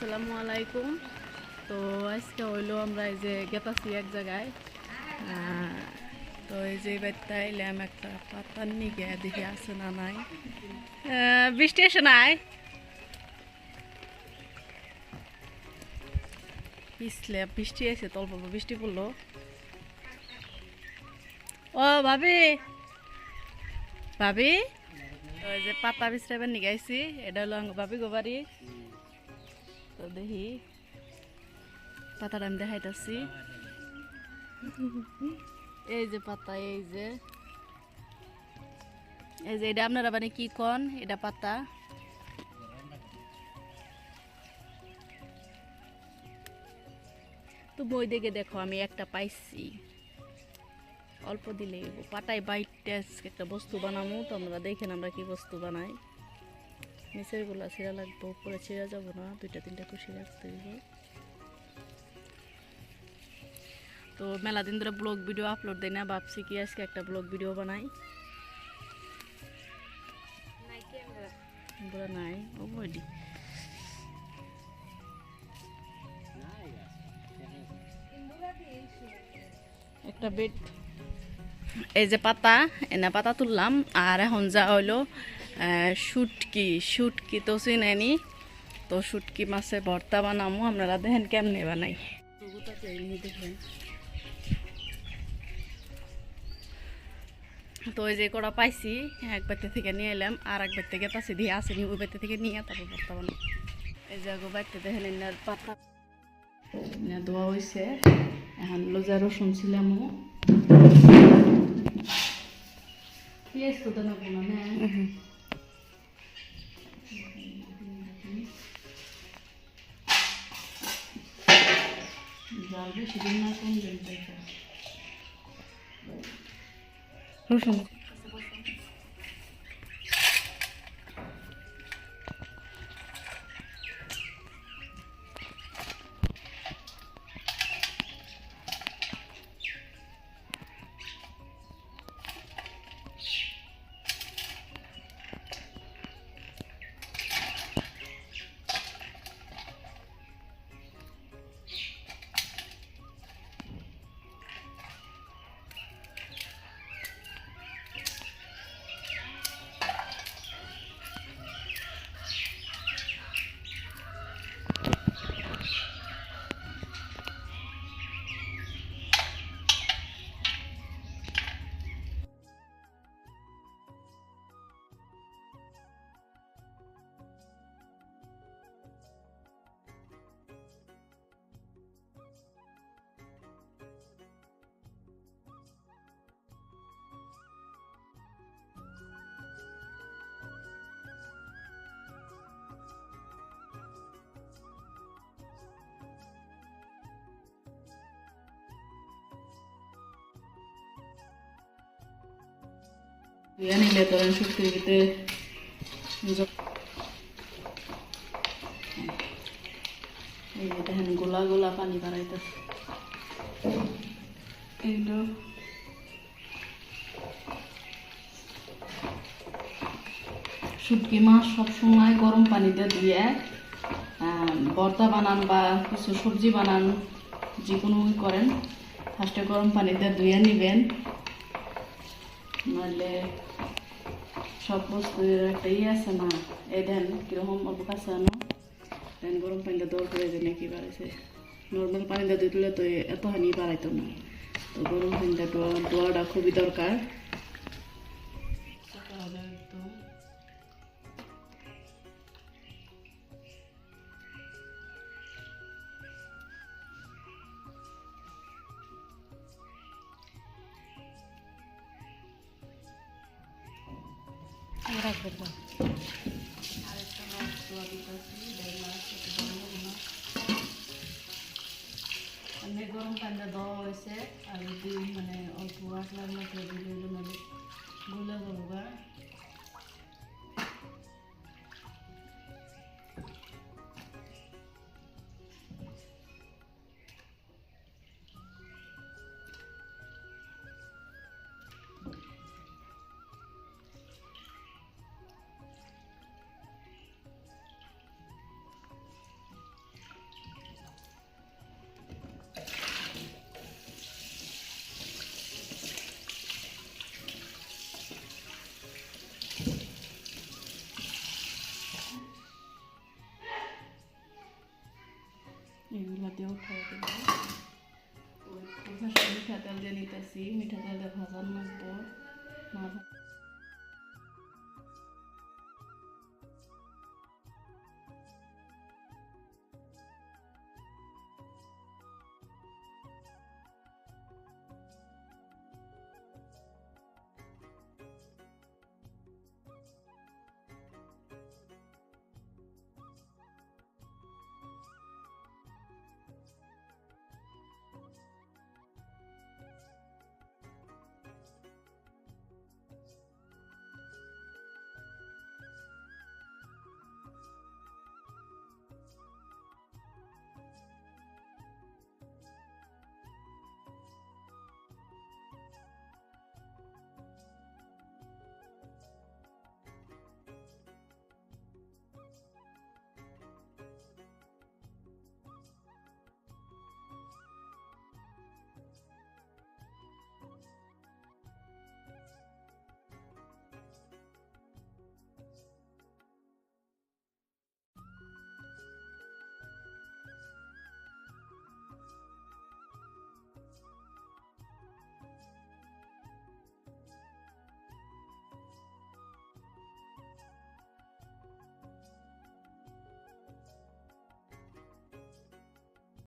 আসসালামু আলাইকুম। তো আজকে হইল আমরা এই যে গেতাছি এক জায়গায়। তো এই যে বাড়িতে এলাম একটা পাতার নিগে, দেখি আছে না নাই। বৃষ্টি এসে নাই? পিছলে বৃষ্টি এসে তল্প বৃষ্টি পড়ল। ও, ভাবি! ভাবি? ওই যে পাতা বিছরাবেন নিগাইছি এটা হলো ভাবি গোবারি দেখি পাতাটা আমি দেখাইতেছি। এই যে পাতা, এই যে। এই যে, এটা আপনারা মানে কি কন? এটা পাতা। তো বই দেখে দেখো, আমি একটা পাইছি। অল্প দিলে পাটায় বাইটে আজকে একটা বস্তু বানাবো তো আমরা দেখেন আমরা কি বস্তু বানাই। নিচেরগুলা ছিঁড়া লাগবো উপরে ছিঁড়া যাব না দুইটা তিনটা কুশি রাখতে দিব তো মেলা দিন ধরে ব্লগ ভিডিও আপলোড দেয় না ভাবছি কি আজকে একটা ব্লগ ভিডিও বানাই। নাই ও একটা বেড এই যে পাতা এনে পাতা তুললাম আর এখন যা হইল শুটকি শুটকি তো চিনেনি। তো শুটকি মাছের ভর্তা বানামো, আপনারা দেখেন কেমনে বানাই। তো ওই যে কটা পাইছি, এক বাড়িতে থেকে নিয়ে এলাম, আর এক বাড়িতে গেতাছি দিয়ে আসেনি, ওই বাড়িতে থেকে নিয়ে তারপর ভর্তা বানাই এই যে বাড়িতে দেখেন এনার পাতা। এনে দোয়া হয়েছে এখন লোজা রসুন না না জাল বেশি দিন না কোন দিন থেকে রসুন শুটকি মাছ সবসময় গরম পানিতে আহ, ভর্তা বানান বা কিছু সবজি বানান যে কোনো করেন ফার্স্টে গরম পানিতে ধুয়ে নেবেন। নাহলে সব বস্তুর একটা ইয়ে আছে না এই দেন কীরকম অল্প কাছে আনো। দেন গরম পানিটা দরকার করে দেন কি বাড়াইছে। নর্মাল দিয়ে দিলে তো এত হানি বাড়াইতো না। তো গরম পানিটা দোয়া দোয়াটা খুবই দরকার। আরেকটা মিঠা তেল দিয়ে নিতেছি মিঠা তেল দিয়ে ভাজার ভা-